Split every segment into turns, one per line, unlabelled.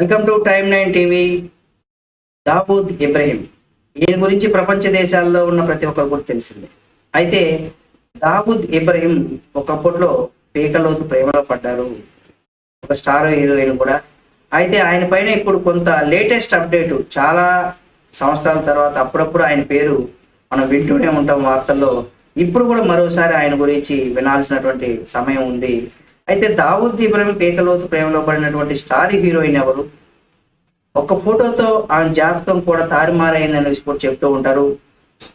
Welcome to time nine TV. Dawood Ibrahim. ఈయన గురించి ప్రపంచ దేశాల్లో ఉన్న ప్రతి ఒక్కరు కూడా తెలిసిందే. అయితే దావూద్ ఇబ్రహీం ఒకప్పట్లో పీకలోతు ప్రేమలో పడ్డారు. ఒక స్టార్ హీరోయిన్ కూడా. అయితే ఆయన పైన ఇప్పుడు కొంత లేటెస్ట్ అప్డేట్ చాలా సంవత్సరాల తర్వాత అప్పుడప్పుడు ఆయన పేరు మనం వింటూనే ఉంటాం వార్తల్లో. ఇప్పుడు కూడా మరోసారి ఆయన గురించి వినాల్సినటువంటి సమయం ఉంది. అయితే దావుద్ ఇబ్రహీం పేకలోతు ప్రేమలో పడినటువంటి స్టార్ హీరోయిన్ ఎవరు? ఒక ఫోటోతో ఆమె జాతకం కూడా తారుమారైందని కూడా చెప్తూ ఉంటారు.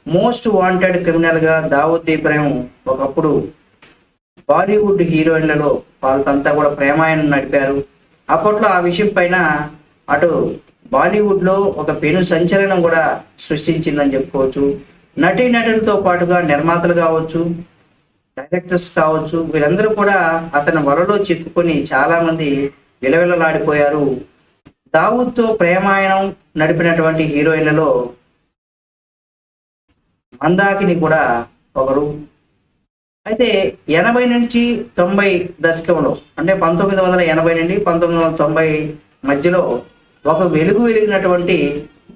మోస్ట్ వాంటెడ్ క్రిమినల్గా దావూద్ ఒకప్పుడు బాలీవుడ్ హీరోయిన్లలో వాళ్ళంతా కూడా ప్రేమాయణం నడిపారు. అప్పట్లో ఆ విషయం పైన అటు బాలీవుడ్లో ఒక పెను సంచలనం కూడా సృష్టించిందని చెప్పుకోవచ్చు. నటీ నటులతో పాటుగా నిర్మాతలు కావచ్చు డైరెక్టర్స్ కావచ్చు వీళ్ళందరూ కూడా అతని వలలో చిక్కుకొని చాలా మంది విలవిలలాడిపోయారు. దావుద్తో ప్రేమాయణం నడిపినటువంటి హీరోయిన్లలో మందాకిని కూడా ఒకరు. అయితే ఎనభై నుంచి తొంభై దశకంలో అంటే పంతొమ్మిది వందల ఎనభై నుండి పంతొమ్మిది వందల తొంభై మధ్యలో ఒక వెలుగు వెలిగినటువంటి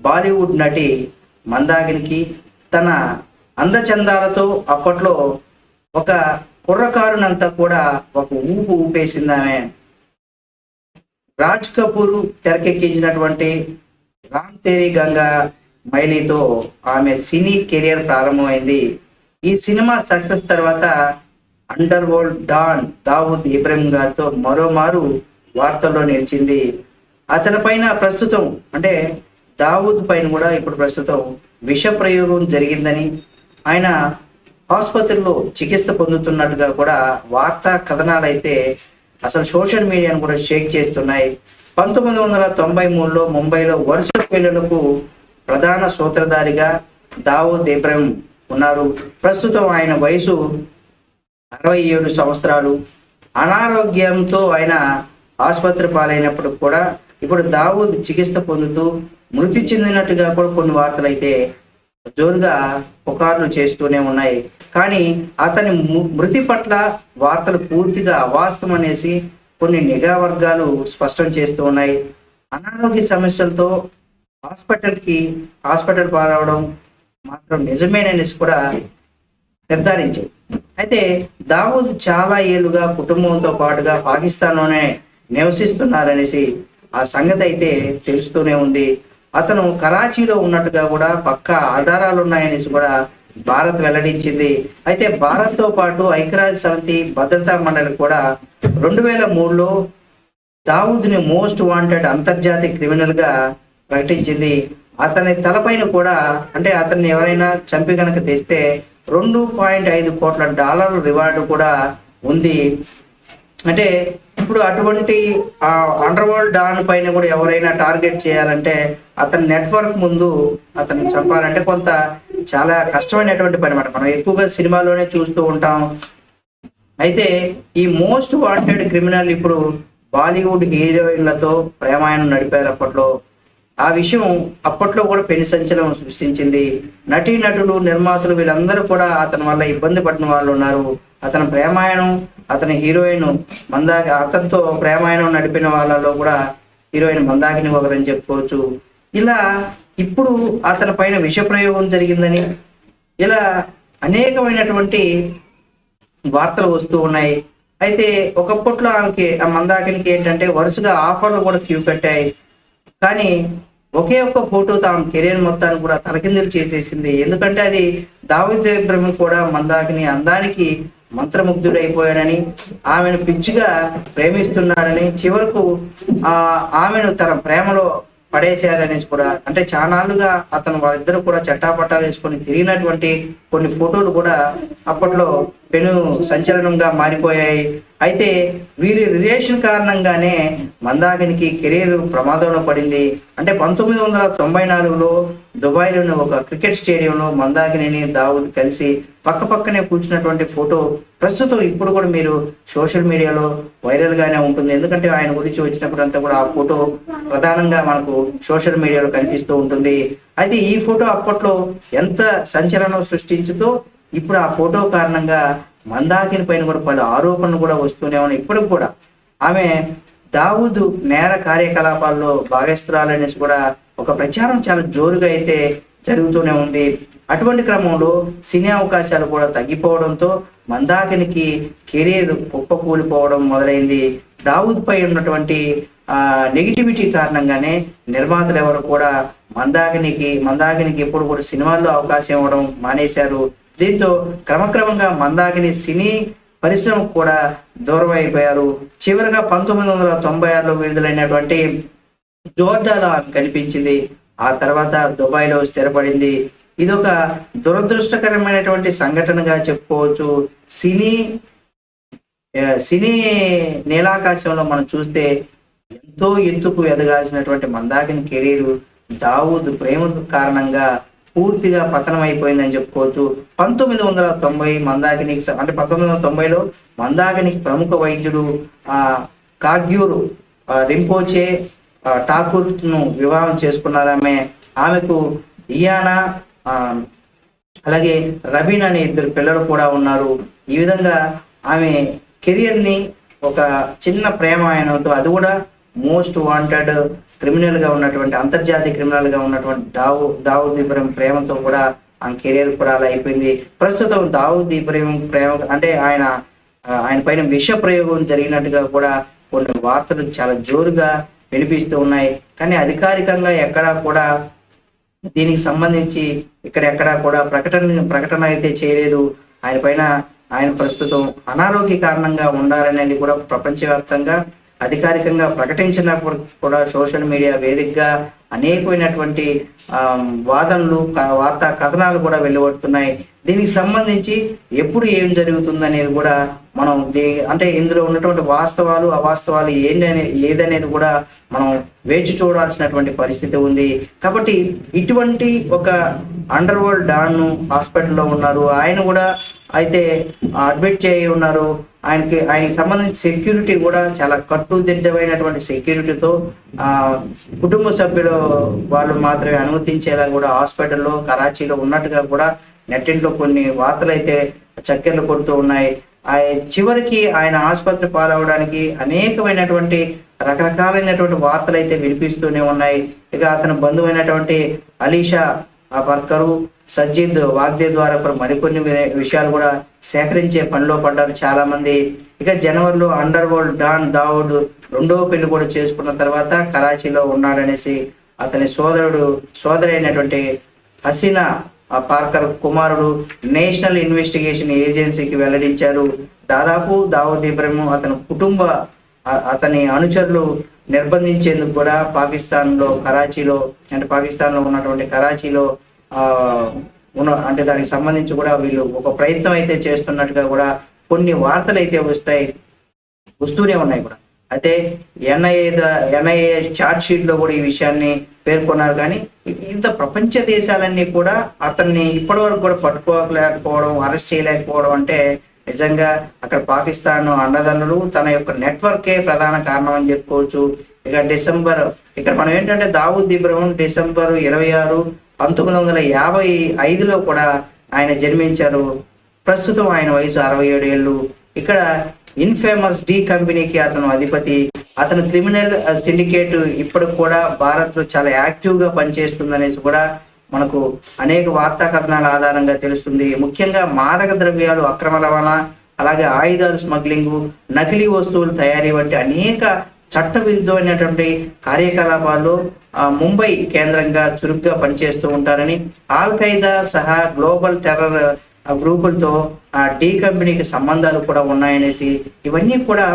బాలీవుడ్ నటి మందాకినికి తన అందచందాలతో అప్పట్లో ఒక కుర్రకారునంతా కూడా ఒక ఊపు ఊపేసింది ఆమె రాజ్ కపూర్ తెరకెక్కించినటువంటి రామ్ తేరీ గంగా మైలీతో ఆమె సినీ కెరియర్ ప్రారంభమైంది. ఈ సినిమా సక్సెస్ తర్వాత under world don Dawood Ibrahim గారితో మరోమారు వార్తల్లో నిలిచింది. అతని పైన ప్రస్తుతం అంటే దావూద్ పైన కూడా ఇప్పుడు ప్రస్తుతం విష ప్రయోగం జరిగిందని ఆయన ఆసుపత్రిలో చికిత్స పొందుతున్నట్టుగా కూడా వార్తా కథనాలు అయితే అసలు సోషల్ మీడియాను కూడా షేక్ చేస్తున్నాయి. పంతొమ్మిది వందల తొంభై మూడులో ముంబైలో వరుస పిల్లలకు ప్రధాన సూత్రధారిగా దావోద్ ఇబ్రహీం ఉన్నారు. ప్రస్తుతం ఆయన వయసు అరవై ఏడు సంవత్సరాలు. అనారోగ్యంతో ఆయన ఆసుపత్రి పాలైనప్పుడు కూడా ఇప్పుడు దావూద్ చికిత్స పొందుతూ మృతి చెందినట్టుగా కూడా కొన్ని వార్తలు అయితే జోరుగా పుకార్లు చేస్తూనే ఉన్నాయి. కానీ అతని మృతి పట్ల వార్తలు పూర్తిగా అవాస్తవం అనేసి కొన్ని నిఘా వర్గాలు స్పష్టం చేస్తూ ఉన్నాయి. అనారోగ్య సమస్యలతో హాస్పిటల్కి హాస్పిటల్ పారవడం మాత్రం నిజమేననేసి కూడా నిర్ధారించాయి అయితే దావూద్ చాలా ఏళ్ళుగా కుటుంబంతో పాటుగా పాకిస్తాన్లోనే నివసిస్తున్నారనేసి ఆ సంగతి అయితే తెలుస్తూనే ఉంది. అతను కరాచీలో ఉన్నట్టుగా కూడా పక్కా ఆధారాలు ఉన్నాయనేసి కూడా భారత్ వెల్లడించింది. అయితే భారత్తో పాటు ఐక్యరాజ్య సమితి భద్రతా మండలి కూడా రెండు వేల మూడులో దావూద్ని మోస్ట్ వాంటెడ్ అంతర్జాతీయ క్రిమినల్గా ప్రకటించింది. అతని తలపైన కూడా అంటే అతన్ని ఎవరైనా చంపి కనుక తెస్తే రెండు పాయింట్ ఐదు కోట్ల డాలర్ల రివార్డు కూడా ఉంది. అంటే ఇప్పుడు అటువంటి అండర్ వరల్డ్ డాన్ పైన కూడా ఎవరైనా టార్గెట్ చేయాలంటే అతని నెట్వర్క్ ముందు అతన్ని చంపాలంటే కొంత చాలా కష్టమైనటువంటి పని అనమాట మనం ఎక్కువగా సినిమాలోనే చూస్తూ ఉంటాం. అయితే ఈ మోస్ట్ వాంటెడ్ క్రిమినల్ ఇప్పుడు బాలీవుడ్ హీరోయిన్లతో ప్రేమాయణం నడిపారు అప్పట్లో ఆ విషయం అప్పట్లో కూడా పెను సంచలనం సృష్టించింది. నటీ నటులు నిర్మాతలు వీళ్ళందరూ కూడా అతని వల్ల ఇబ్బంది పడిన వాళ్ళు ఉన్నారు. అతని ప్రేమాయణం అతని హీరోయిన్ మందా అతనితో ప్రేమాయణం నడిపిన వాళ్ళలో కూడా హీరోయిన్ మందాకిని ఒకరని చెప్పుకోవచ్చు. ఇలా ఇప్పుడు అతని పైన విష ప్రయోగం జరిగిందని ఇలా అనేకమైనటువంటి వార్తలు వస్తూ ఉన్నాయి. అయితే ఒకప్పట్లో ఆమెకి ఆ మందాకినికి ఏంటంటే వరుసగా ఆఫర్లు కూడా క్యూ కట్టాయి. కానీ ఒకే ఒక్క ఫోటో తాము కెరీర్ మొత్తాన్ని కూడా తలకిందులు చేసేసింది. ఎందుకంటే అది దావిద్ ఇబ్రహీం కూడా మందాకిని అందానికి మంత్రముగ్ధుడైపోయాడని ఆమెను పిచ్చిగా ప్రేమిస్తున్నాడని చివరకు ఆ ఆమెను తన ప్రేమలో పడేశారనేసి కూడా అంటే చానాళ్ళుగా అతను వాళ్ళిద్దరు కూడా చట్టాపట్టాలు వేసుకొని తిరిగినటువంటి కొన్ని ఫోటోలు కూడా అప్పట్లో పెను సంచలనంగా మారిపోయాయి. అయితే వీరి రిలేషన్ కారణంగానే మందాకినికి కెరీర్ ప్రమాదంలో పడింది. అంటే పంతొమ్మిది వందల తొంభై నాలుగులో దుబాయ్లోని ఒక క్రికెట్ స్టేడియంలో మందాకిని దావుద్ కలిసి పక్క పక్కనే కూర్చున్నటువంటి ఫోటో ప్రస్తుతం ఇప్పుడు కూడా మీరు సోషల్ మీడియాలో వైరల్గానే ఉంటుంది. ఎందుకంటే ఆయన గురించి వచ్చినప్పుడు అంతా కూడా ఆ ఫోటో ప్రధానంగా మనకు సోషల్ మీడియాలో కనిపిస్తూ ఉంటుంది. అయితే ఈ ఫోటో అప్పట్లో ఎంత సంచలనం సృష్టించుతో ఇప్పుడు ఆ ఫోటో కారణంగా మందాకిని పైన కూడా పలు ఆరోపణలు కూడా వస్తూనే ఉన్నాయి. ఇప్పటికి కూడా ఆమె దావుదు నేర కార్యకలాపాల్లో భాగస్థురాలనేసి కూడా ఒక ప్రచారం చాలా జోరుగా అయితే జరుగుతూనే ఉంది. అటువంటి క్రమంలో సినీ అవకాశాలు కూడా తగ్గిపోవడంతో మందాకినికి కెరీర్ కుప్పకూలిపోవడం మొదలైంది. దావుద్ పై ఉన్నటువంటి ఆ నెగిటివిటీ కారణంగానే నిర్మాతలు ఎవరు కూడా మందాకినికి మందాకినికి ఎప్పుడు కూడా సినిమాల్లో అవకాశం ఇవ్వడం మానేశారు. దీంతో క్రమక్రమంగా మందాకిని సినీ పరిశ్రమకు కూడా దూరం అయిపోయారు చివరిగా పంతొమ్మిది వందల తొంభై ఆరులో విడుదలైనటువంటి జోర్డాలో ఆమె కనిపించింది. ఆ తర్వాత దుబాయ్లో స్థిరపడింది. ఇదొక దురదృష్టకరమైనటువంటి సంఘటనగా చెప్పుకోవచ్చు. సినీ సినీ నీలాకాశంలో మనం చూస్తే ఎంతో ఎత్తుకు ఎదగాల్సినటువంటి మందాకిని కెరీర్ దావూద్ ప్రేమ కారణంగా పూర్తిగా పతనం అయిపోయిందని చెప్పుకోవచ్చు. పంతొమ్మిది వందల తొంభై మందాకినికి అంటే పంతొమ్మిది వందల తొంభైలో మందాకినికి ప్రముఖ వైద్యుడు ఆ కాగ్యూరు రింపోచే ఠాకూర్ ఠాకూర్ను వివాహం చేసుకున్నారు ఆమె. ఆమెకు ఇయానా అలాగే రబీన్ అనే ఇద్దరు పిల్లలు కూడా ఉన్నారు. ఈ విధంగా ఆమె కెరియర్ని ఒక చిన్న ప్రేమ ఆయనతో అది కూడా మోస్ట్ వాంటెడ్ క్రిమినల్గా ఉన్నటువంటి అంతర్జాతీయ క్రిమినల్గా ఉన్నటువంటి దావు దావుద్ ఇబ్రహీం ప్రేమతో కూడా ఆయన కెరీర్ కూడా అలా అయిపోయింది. ప్రస్తుతం దావుద్ ఇబ్రహీం ప్రేమ అంటే ఆయన ఆయన పైన విష ప్రయోగం జరిగినట్టుగా కూడా కొన్ని వార్తలు చాలా జోరుగా వినిపిస్తూ ఉన్నాయి. కానీ అధికారికంగా ఎక్కడా కూడా దీనికి సంబంధించి ఇక్కడ ఎక్కడా కూడా ప్రకటన ప్రకటన అయితే చేయలేదు. ఆయన పైన ఆయన ప్రస్తుతం అనారోగ్య కారణంగా ఉండాలనేది కూడా ప్రపంచవ్యాప్తంగా అధికారికంగా ప్రకటించినప్పుడు కూడా సోషల్ మీడియా వేదికగా అనేకమైనటువంటి వాదనలు వార్తా కథనాలు కూడా వెలువడుతున్నాయి. దీనికి సంబంధించి ఎప్పుడు ఏం జరుగుతుంది అనేది కూడా మనం దీ అంటే ఇందులో ఉన్నటువంటి వాస్తవాలు అవాస్తవాలు ఏంటి అనేది ఏదనేది కూడా మనం వేచి చూడాల్సినటువంటి పరిస్థితి ఉంది. కాబట్టి ఇటువంటి ఒక అండర్ వరల్డ్ డాన్ హాస్పిటల్లో ఉన్నారు. ఆయన కూడా అయితే అడ్మిట్ చేయి ఉన్నారు. ఆయనకి ఆయనకి సంబంధించి సెక్యూరిటీ కూడా చాలా కట్టుదిట్టమైనటువంటి సెక్యూరిటీతో ఆ కుటుంబ సభ్యులు వాళ్ళు మాత్రమే అనుమతించేలా కూడా హాస్పిటల్లో కరాచీలో ఉన్నట్టుగా కూడా నెట్టింట్లో కొన్ని వార్తలు అయితే చక్కెర్లు కొడుతూ ఉన్నాయి. ఆయన చివరికి ఆయన ఆసుపత్రి పాలవడానికి అనేకమైనటువంటి రకరకాలైనటువంటి వార్తలు అయితే వినిపిస్తూనే ఉన్నాయి. ఇక అతని బంధువైనటువంటి అలీషా ఆ వర్కరు సజ్జిద్ వాగ్దే ద్వారా మరికొన్ని విషయాలు కూడా సేకరించే పనిలో పడ్డారు చాలా మంది ఇక జనవరిలో అండర్ వరల్డ్ డాన్ దావుడ్ రెండవ పెళ్ళి కూడా చేసుకున్న తర్వాత కరాచీలో ఉన్నాడనేసి అతని సోదరుడు సోదరి అయినటువంటి హసీనా పార్కర్ కుమారుడు నేషనల్ ఇన్వెస్టిగేషన్ ఏజెన్సీకి వెల్లడించారు. దాదాపు దావూద్ ఇబ్రహీం అతని కుటుంబ అతని అనుచరులు నిర్బంధించేందుకు కూడా పాకిస్తాన్లో కరాచీలో అంటే పాకిస్తాన్లో ఉన్నటువంటి కరాచీలో ఆ ఉన్న అంటే దానికి సంబంధించి కూడా వీళ్ళు ఒక ప్రయత్నం అయితే చేస్తున్నట్టుగా కూడా కొన్ని వార్తలు అయితే వస్తాయి వస్తూనే ఉన్నాయి కూడా. అయితే ఎన్ఐఏ ఎన్ఐఏ చార్ట్ షీట్లో కూడా ఈ విషయాన్ని పేర్కొన్నారు. కానీ ఇంత ప్రపంచ దేశాలన్నీ కూడా అతన్ని ఇప్పటి వరకు కూడా పట్టుకోలేకపోవడం అరెస్ట్ చేయలేకపోవడం అంటే నిజంగా అక్కడ పాకిస్తాన్ అండదండలు తన యొక్క నెట్వర్కే ప్రధాన కారణం అని చెప్పుకోవచ్చు. ఇక డిసెంబర్ ఇక్కడ మనం ఏంటంటే దావూద్ ఇబ్రహం డిసెంబర్ ఇరవై ఆరు పంతొమ్మిది వందల యాభై ఐదులో కూడా ఆయన జన్మించారు. ప్రస్తుతం ఆయన వయసు అరవై ఏడు ఏళ్ళు. ఇక్కడ ఇన్ఫేమస్ డి కంపెనీకి అతను అధిపతి. అతను క్రిమినల్ సిండికేట్ uh, ఇప్పటికి కూడా భారత్లో చాలా యాక్టివ్గా పనిచేస్తుందనేసి కూడా మనకు అనేక వార్తా కథనాల ఆధారంగా తెలుస్తుంది. ముఖ్యంగా మాదక ద్రవ్యాలు అక్రమ రవాణా అలాగే ఆయుధాలు స్మగ్లింగ్ నకిలీ వస్తువులు తయారీ వంటి అనేక చట్ట విరుద్ధమైనటువంటి కార్యకలాపాల్లో ముంబై కేంద్రంగా చురుగ్గా పనిచేస్తూ ఉంటారని ఆల్ ఖైదా సహా గ్లోబల్ టెర్రర్ గ్రూపులతో ఆ టీ కంపెనీకి సంబంధాలు కూడా ఉన్నాయనేసి ఇవన్నీ కూడా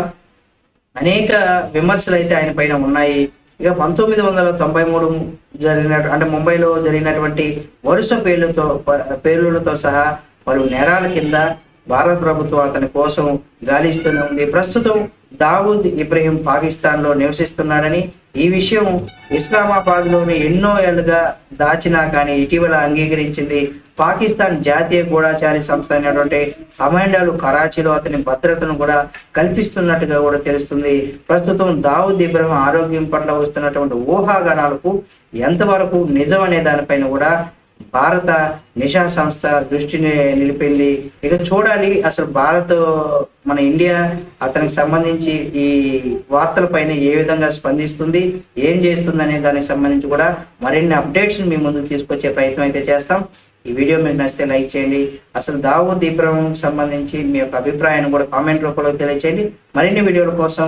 అనేక విమర్శలు అయితే ఆయన పైన ఉన్నాయి. ఇక పంతొమ్మిది వందల తొంభై మూడు జరిగిన అంటే ముంబైలో జరిగినటువంటి వరుస పేర్లతో పేర్లతో సహా పలు నేరాల కింద భారత ప్రభుత్వం అతని కోసం గాలిస్తూనే ఉంది. ప్రస్తుతం దావూద్ ఇబ్రహీం పాకిస్తాన్లో నివసిస్తున్నాడని ఈ విషయం ఇస్లామాబాద్లోని ఎన్నో ఏళ్ళుగా దాచినా కానీ ఇటీవల అంగీకరించింది పాకిస్తాన్ జాతీయ గూఢాచారి సంస్థ అయినటువంటి కమాండోలు కరాచీలో అతని భద్రతను కూడా కల్పిస్తున్నట్టుగా కూడా తెలుస్తుంది. ప్రస్తుతం దావుద్ ఇబ్రహం ఆరోగ్యం పట్ల వస్తున్నటువంటి ఊహాగానాలకు ఎంతవరకు నిజం అనే దానిపైన కూడా భారత నిషా సంస్థ దృష్టిని నిలిపింది. ఇక చూడాలి అసలు భారత్ మన ఇండియా అతనికి సంబంధించి ఈ వార్తలపైన ఏ విధంగా స్పందిస్తుంది ఏం చేస్తుంది అనే దానికి సంబంధించి కూడా మరిన్ని అప్డేట్స్ మీ ముందు తీసుకొచ్చే ప్రయత్నం అయితే చేస్తాం. ఈ వీడియో మీకు నచ్చితే లైక్ చేయండి. అసలు దావో దీపం సంబంధించి మీ యొక్క అభిప్రాయాన్ని కూడా కామెంట్ రూపంలో తెలియచేయండి. మరిన్ని వీడియోల కోసం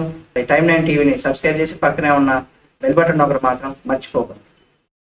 టైమ్ నైన్ టీవీని సబ్స్క్రైబ్ చేసి పక్కనే ఉన్న బెల్ బటన్ ఒకటి మాత్రం మర్చిపోకండి.